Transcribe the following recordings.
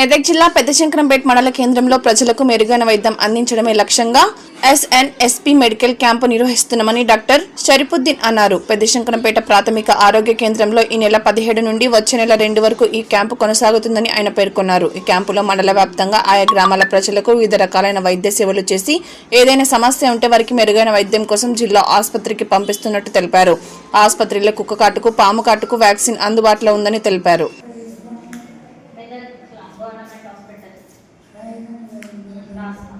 మెదక్ జిల్లా పెద్దశంకరంపేట మండల కేంద్రంలో ప్రజలకు మెరుగైన వైద్యం అందించడమే లక్ష్యంగా ఎస్ఎన్ఎస్పి మెడికల్ క్యాంపు నిర్వహిస్తున్నామని డాక్టర్ షరీఫుద్దీన్ అన్నారు. పెద్దశంకరంపేట ప్రాథమిక ఆరోగ్య కేంద్రంలో ఈ నెల పదిహేడు నుండి వచ్చే నెల రెండు వరకు ఈ క్యాంపు కొనసాగుతుందని ఆయన పేర్కొన్నారు. ఈ క్యాంపులో మండల వ్యాప్తంగా ఆయా గ్రామాల ప్రజలకు వివిధ రకాలైన వైద్య సేవలు చేసి ఏదైనా సమస్య ఉంటే వారికి మెరుగైన వైద్యం కోసం జిల్లా ఆసుపత్రికి పంపిస్తున్నట్టు తెలిపారు. ఆసుపత్రిలో కుక్క కాటుకు పాము కాటుకు వ్యాక్సిన్ అందుబాటులో ఉందని తెలిపారు మెదక్ గవర్నమెంట్ హాస్పిటల్ రాస్తా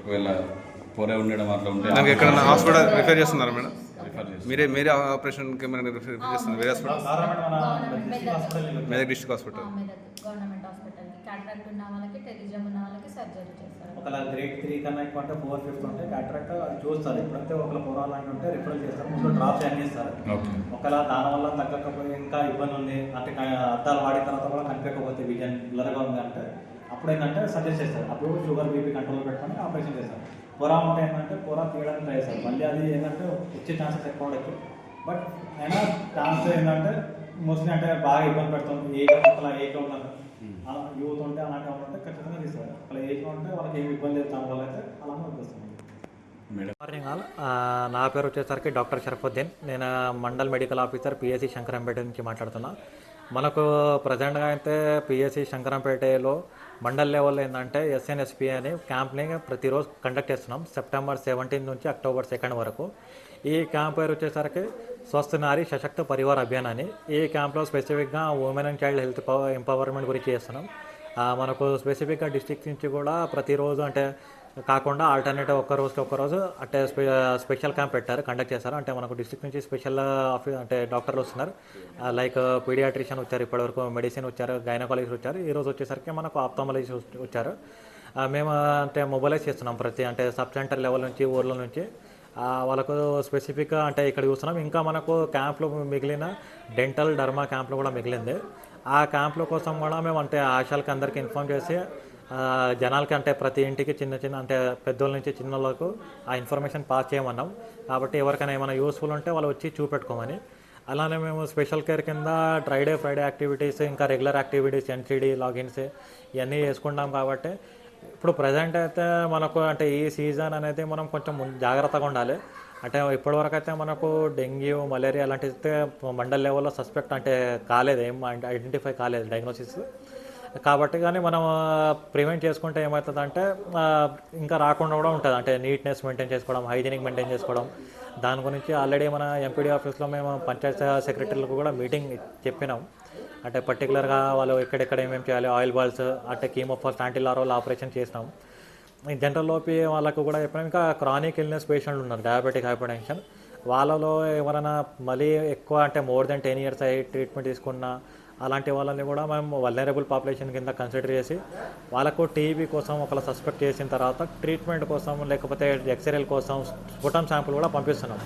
ఒకవేళ పొర ఉండడం అట్లా ఉంటే నాకు ఎక్కడన్నా హాస్పిటల్ రిఫర్ చేస్తున్నారా మేడం. మీరే మీరే ఆపరేషన్కి ఏమైనా రిఫర్ చేస్తున్నారు? వేరే hospital government Medak district hospital government హాస్పిటల్కి క్యాటరాక్ట్ ఉన్న వాళ్ళకి టెలిజం ఉన్న వాళ్ళకి సర్జరీ చేస్తారు. ఒకవేళ గ్రేడ్ త్రీ కన్నా ఎక్కువ అంటే ఫోర్ ఫిఫ్త్ ఉంటే చూస్తారు. ఎప్పుడైతే ఒకవేళ పొరాలు అంటే ఉంటే రిఫర్ చేస్తారు. ముందు డ్రాప్స్ యాడ్ చేస్తారు. ఓకే. ఒకవేళ దానివల్ల తగ్గకపోయి ఇంకా ఇబ్బంది ఉంది అంటే అద్దాలు వాడిన తర్వాత కూడా కనిపించకపోతే విజన్ బ్లర్గా ఉంది అంటే అప్పుడు ఏంటంటే సజెస్ట్ చేస్తారు అప్పుడు షుగర్ బీపీ కంట్రోల్ పెట్టుకొని ఆపరేషన్ చేస్తారు. పొర ఉంటే ఏంటంటే పొర తీయడానికి ట్రై చేస్తారు. మళ్ళీ అది ఏంటంటే వచ్చే ఛాన్సెస్ ఎక్కువ ఉండొచ్చు. బట్ అయినా ఛాన్స్ ఏంటంటే మోస్ట్లీ అంటే బాగా ఇబ్బంది పెడుతుంది ఏ ఒకలా ఏజ్ ఉన్నారు అలా యూత్ ఉంటే అలాంటి వాళ్ళు ఉంటే ఖచ్చితంగా తీస్తారు ఒకవేళ ఏజ్ ఉంటే వాళ్ళకి ఏమి ఇబ్బంది లేదు దాని వల్ల అయితే అలా వస్తుంది. మేడం. Morning all. ఆ, నా పేరు వచ్చేసరికి డాక్టర్ షరఫుద్దీన్ నేను mandal medical officer PSC Shankarampet నుంచి మాట్లాడుతున్నా. మనకు ప్రజెంట్గా అయితే పిఎస్సి శంకరంపేటలో మండల్ లెవెల్లో ఏంటంటే ఎస్ఎన్ఎస్పి అని క్యాంప్ని ప్రతిరోజు కండక్ట్ చేస్తున్నాం. సెప్టెంబర్ సెవెంటీన్ నుంచి అక్టోబర్ సెకండ్ వరకు. ఈ క్యాంప్ పేరు వచ్చేసరికి స్వస్థ నారి సశక్త పరివార్ అభియాన్ అని. ఈ క్యాంప్లో స్పెసిఫిక్గా women and child health empowerment గురించి చేస్తున్నాం. మనకు స్పెసిఫిక్గా డిస్ట్రిక్ట్ నుంచి కూడా ప్రతిరోజు అంటే కాకుండా ఆల్టర్నేటివ్ ఒక్క రోజుకి ఒక్క రోజు అంటే స్పెషల్ క్యాంప్ పెట్టారు కండక్ట్ చేశారు. అంటే మనకు డిస్ట్రిక్ట్ నుంచి స్పెషల్ ఆఫీస్ అంటే డాక్టర్లు వస్తున్నారు. లైక్ పీడియాట్రిషియన్ వచ్చారు ఇప్పటివరకు మెడిసిన్ వచ్చారు గైనకాలజిస్ట్ వచ్చారు. ఈ రోజు వచ్చేసరికి మనకు ఆప్థమాలజిస్ట్ వచ్చారు. మేము అంటే మొబైలైజ్ చేస్తున్నాం ప్రతి అంటే సబ్ సెంటర్ లెవెల్ నుంచి ఊర్ల నుంచి. వాళ్ళకు స్పెసిఫిక్గా అంటే ఇక్కడ చూస్తున్నాం. ఇంకా మనకు క్యాంప్లో మిగిలిన డెంటల్ డర్మా క్యాంప్లో కూడా మిగిలింది. ఆ క్యాంప్ల కోసం కూడా మేము అంటే ఆశాలకి అందరికీ ఇన్ఫామ్ చేసి జనాలకి అంటే ప్రతి ఇంటికి చిన్న చిన్న అంటే పెద్దోళ్ళ నుంచి చిన్నోళ్ళకు ఆ ఇన్ఫర్మేషన్ పాస్ చేయమన్నాం. కాబట్టి ఎవరికైనా ఏమైనా యూస్ఫుల్ ఉంటే వాళ్ళు వచ్చి చూపెట్టుకోమని. అలానే మేము స్పెషల్ కేర్ కింద డ్రైడే ఫ్రైడే యాక్టివిటీస్ ఇంకా రెగ్యులర్ యాక్టివిటీస్ ఎన్సీడీ లాగిన్స్ ఇవన్నీ చేసుకుంటాం కాబట్టి. ఇప్పుడు ప్రజెంట్ అయితే మనకు అంటే ఈ సీజన్ అనేది మనం కొంచెం ముందు జాగ్రత్తగా ఉండాలి. అంటే ఇప్పటివరకు అయితే మనకు డెంగ్యూ మలేరియా అలాంటివి అయితే మండల్ లెవెల్లో సస్పెక్ట్ అంటే కాలేదు. ఏం ఐడెంటిఫై కాలేదు. డయాగ్నోసిస్ కాబట్టి కానీ మనం ప్రివెంట్ చేసుకుంటే ఏమవుతుందంటే ఇంకా రాకుండా కూడా ఉంటుంది. అంటే నీట్నెస్ మెయింటైన్ చేసుకోవడం హైజీనిక్ మెయింటైన్ చేసుకోవడం. దాని గురించి ఆల్రెడీ మన ఎంపీడీ ఆఫీస్లో మేము పంచాయత్ సెక్రటరీలకు కూడా మీటింగ్ చెప్పినాం. అంటే పర్టికులర్గా వాళ్ళు ఎక్కడెక్కడ ఏమేమి చేయాలి ఆయిల్ బాల్స్ అంటే కీమోఫాస్ట్ యాంటీలారోల్ ఆపరేషన్ చేసినాం. ఈ జనరల్ లోపి వాళ్ళకు కూడా చెప్పినాం. ఇంకా క్రానిక్ ఇల్నెస్ పేషెంట్లు ఉన్నారు డయాబెటిక్ హైపర్ టెన్షన్ వాళ్ళలో ఎవరైనా మళ్ళీ ఎక్కువ అంటే మోర్ దెన్ టెన్ ఇయర్స్ అయ్యి ట్రీట్మెంట్ తీసుకున్న అలాంటి వాళ్ళని కూడా మేము వల్నరబుల్ పాపులేషన్ కింద కన్సిడర్ చేసి వాళ్ళకు టీబీ కోసం ఒకవేళ సస్పెక్ట్ చేసిన తర్వాత ట్రీట్మెంట్ కోసం లేకపోతే ఎక్స్రేల కోసం స్ఫుటం శాంపుల్ కూడా పంపిస్తున్నాం.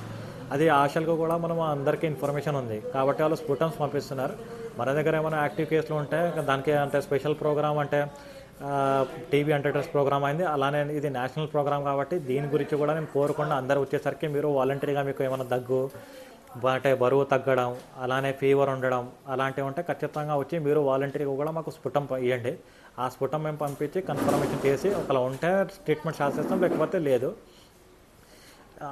అది ఆశలకు కూడా మనం అందరికీ ఇన్ఫర్మేషన్ ఉంది. కాబట్టి వాళ్ళు స్ఫుటమ్స్ పంపిస్తున్నారు. మన దగ్గర ఏమైనా యాక్టివ్ కేసులు ఉంటే దానికి అంటే స్పెషల్ ప్రోగ్రామ్ అంటే టీవీ ఎంటర్టైన్స్ ప్రోగ్రామ్ అయింది. అలానే ఇది నేషనల్ ప్రోగ్రామ్ కాబట్టి దీని గురించి కూడా నేను కోరుకుండా అందరూ వచ్చేసరికి మీరు వాలంటరీగా మీకు ఏమైనా దగ్గు అంటే బరువు తగ్గడం అలానే ఫీవర్ ఉండడం అలాంటివి ఉంటే ఖచ్చితంగా వచ్చి మీరు వాలంటరీగా కూడా మాకు స్ఫుటం ఇవ్వండి ఆ స్ఫుటం మేము పంపించి కన్ఫర్మేషన్ చేసి ఒకలా ఉంటే ట్రీట్మెంట్ స్టార్ట్ చేస్తాం లేకపోతే లేదు.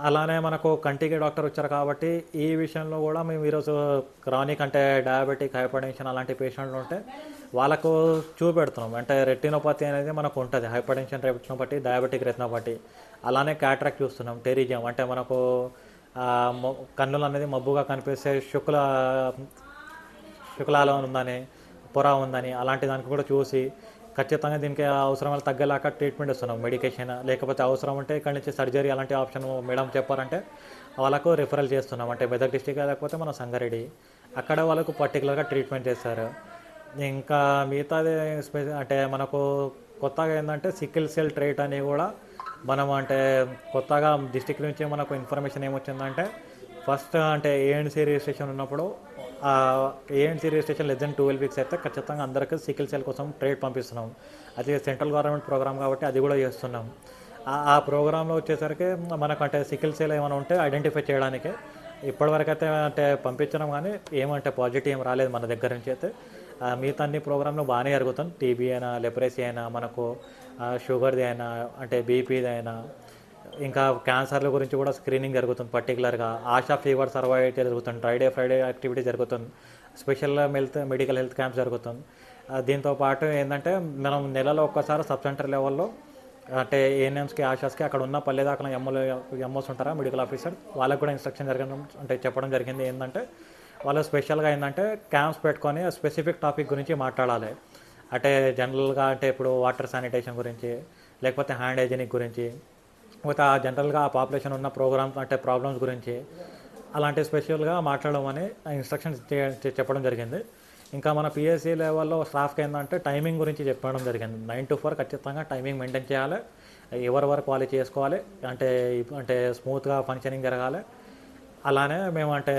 అలానే మనకు కంటికి డాక్టర్ వచ్చారు కాబట్టి ఈ విషయంలో కూడా మేము ఈరోజు క్రానిక్ అంటే డయాబెటిక్ హైపర్టెన్షన్ అలాంటి పేషెంట్లు ఉంటే వాళ్ళకు చూపెడుతున్నాం. అంటే రెటినోపతి అనేది మనకు ఉంటుంది. హైపర్టెన్షన్ రెటినోపతి డయాబెటిక్ రెటినోపతి అలానే క్యాట్రాక్ చూస్తున్నాం. టెరిజియం అంటే మనకు కన్నులు అనేది మబ్బుగా కనిపిస్తే శుక్ల శుక్లాలో ఉందని పొర ఉందని అలాంటి దానికి కూడా చూసి ఖచ్చితంగా దీనికి అవసరం తగ్గేలాగా ట్రీట్మెంట్ ఇస్తున్నాం. మెడికేషన్ లేకపోతే అవసరం ఉంటే ఇక్కడి నుంచి సర్జరీ అలాంటి ఆప్షన్ మేడం చెప్పారంటే వాళ్ళకు రిఫరల్ చేస్తున్నాం. అంటే మెదక్ డిస్టిక్ లేకపోతే మన సంగారెడ్డి. అక్కడ వాళ్ళకు పర్టికులర్గా ట్రీట్మెంట్ చేస్తారు ఇంకా మిగతాది స్పె- అంటే మనకు కొత్తగా ఏంటంటే సికిల్ సెల్ ట్రేట్ అని కూడా మనం అంటే కొత్తగా డిస్టిక్ నుంచి మనకు ఇన్ఫర్మేషన్ ఏమొచ్చిందంటే ఫస్ట్ అంటే ఏఎన్సీ రిజిస్ట్రేషన్ ఉన్నప్పుడు ANC registration less than twelve weeks అయితే ఖచ్చితంగా అందరికీ సికిల్ సెల్ కోసం ట్రేడ్ పంపిస్తున్నాం. అది సెంట్రల్ గవర్నమెంట్ ప్రోగ్రామ్ కాబట్టి అది కూడా చేస్తున్నాం. ఆ- ప్రోగ్రాంలో వచ్చేసరికి మనకు అంటే సికిల్ సెల్ ఏమైనా ఉంటే ఐడెంటిఫై చేయడానికి ఇప్పటివరకు అయితే అంటే పంపించడం కానీ ఏమంటే పాజిటివ్ ఏం రాలేదు మన దగ్గర నుంచి అయితే. ఆ, మిగతా అన్ని ప్రోగ్రాంలు బాగానే జరుగుతుంది టీబీ అయినా లెపరేసీ అయినా మనకు షుగర్ది అయినా అంటే బీపీది అయినా ఇంకా క్యాన్సర్ల గురించి కూడా స్క్రీనింగ్ జరుగుతుంది పర్టికులర్గా ఆశా ఫీవర్ సర్వైవ్ జరుగుతుంది. ఫ్రైడే ఫ్రైడే యాక్టివిటీ జరుగుతుంది. Special health medical health camp జరుగుతుంది. దీంతో పాటు ఏంటంటే మనం నెలలో ఒక్కసారి సబ్ సెంటర్ లెవెల్లో అంటే ఏఎన్ఎంస్కి ఆశాస్కి అక్కడ ఉన్న పల్లె దాకా ఎమ్మెల్యే ఎంఓస్ ఉంటారా మెడికల్ ఆఫీసర్ వాళ్ళకి కూడా ఇన్స్ట్రక్షన్ జరగడం అంటే చెప్పడం జరిగింది. ఏంటంటే వాళ్ళు స్పెషల్గా ఏంటంటే క్యాంప్స్ పెట్టుకొని స్పెసిఫిక్ టాపిక్ గురించి మాట్లాడాలి. అంటే జనరల్గా అంటే ఇప్పుడు వాటర్ శానిటేషన్ గురించి లేకపోతే హ్యాండ్ హైజీనిక్ గురించి లేకపోతే ఆ జనరల్గా ఆ పాపులేషన్ ఉన్న ప్రోగ్రామ్స్ అంటే ప్రాబ్లమ్స్ గురించి అలాంటి స్పెషల్గా మాట్లాడమని ఇన్స్ట్రక్షన్స్ చెప్పడం జరిగింది. ఇంకా మన పిఎస్సి లెవెల్లో స్టాఫ్కి ఏంటంటే టైమింగ్ గురించి చెప్పడం జరిగింది. నైన్ టు ఫోర్ ఖచ్చితంగా టైమింగ్ మెయింటైన్ చేయాలి. ఎవరి వరకు వాళ్ళు చేసుకోవాలి. అంటే అంటే స్మూత్గా ఫంక్షనింగ్ జరగాలి. అలానే మేము అంటే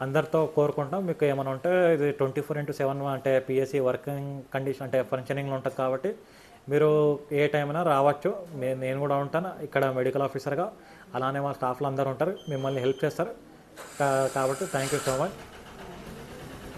అందరితో కోరుకుంటాం మీకు ఏమైనా ఉంటే ఇది ట్వంటీ ఫోర్ ఇంటూ సెవెన్ అంటే పిఎస్సి వర్కింగ్ కండిషన్ అంటే ఫంక్షనింగ్లో ఉంటుంది కాబట్టి మీరు ఏ టైం అయినా రావచ్చు. నేను నేను కూడా ఉంటాను. ఇక్కడ మెడికల్ ఆఫీసర్గా అలానే మా స్టాఫ్లు అందరూ ఉంటారు. మిమ్మల్ని హెల్ప్ చేస్తారు. కా- కాబట్టి థ్యాంక్ యూ సో మచ్